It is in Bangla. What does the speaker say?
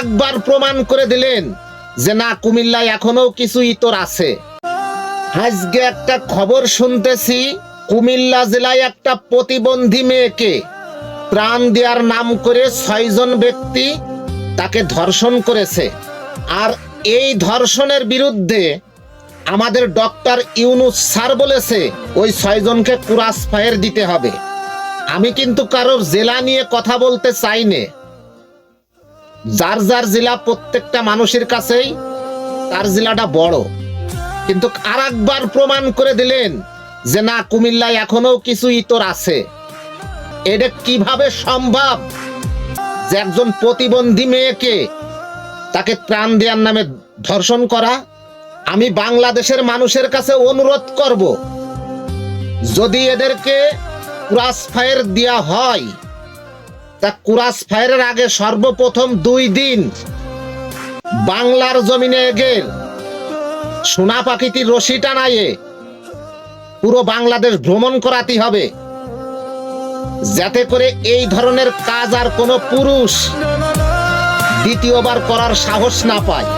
একবার প্রমাণ করে দিলেন যে না, কুমিল্লায় এখনও কিছু ইতর আছে। আজকে একটা খবর শুনতেছি, কুমিল্লা জেলায় একটা প্রতিবন্ধী মেয়েকে প্রাণ দেওয়ার নাম করে ছয়জন ব্যক্তি তাকে ধর্ষণ করেছে। আর এই ধর্ষণের বিরুদ্ধে আমাদের ডক্টর ইউনুস স্যার বলেছে, ওই ছয়জনকে কুরাস ফায়ার দিতে হবে। আমি কিন্তু কারোর জেলা নিয়ে কথা বলতে চাই নে যার যার জেলা প্রত্যেকটা মানুষের কাছেই তার জেলাটা বড়। কিন্তু আর একবার প্রমাণ করে দিলেন যে না, কুমিল্লায় এখনও কিছু ইতর আছে। এটা কীভাবে সম্ভব যে একজন প্রতিবন্ধী মেয়েকে তাকে ত্রাণ দেওয়ার নামে ধর্ষণ করা? আমি বাংলাদেশের মানুষের কাছে অনুরোধ করব, যদি এদেরকে ক্রাস ফায়ার দেওয়া হয় তা ক্রাস ফায়ারের আগে সর্বপ্রথম দুই দিন বাংলার জমিনে এগের সোনা পাখিটির রশি টানাইয়ে পুরো বাংলাদেশ ভ্রমণ করাতে হবে। যাতে করে এই ধরনের কাজ আর কোনো পুরুষ দ্বিতীয়বার করার সাহস না পায়।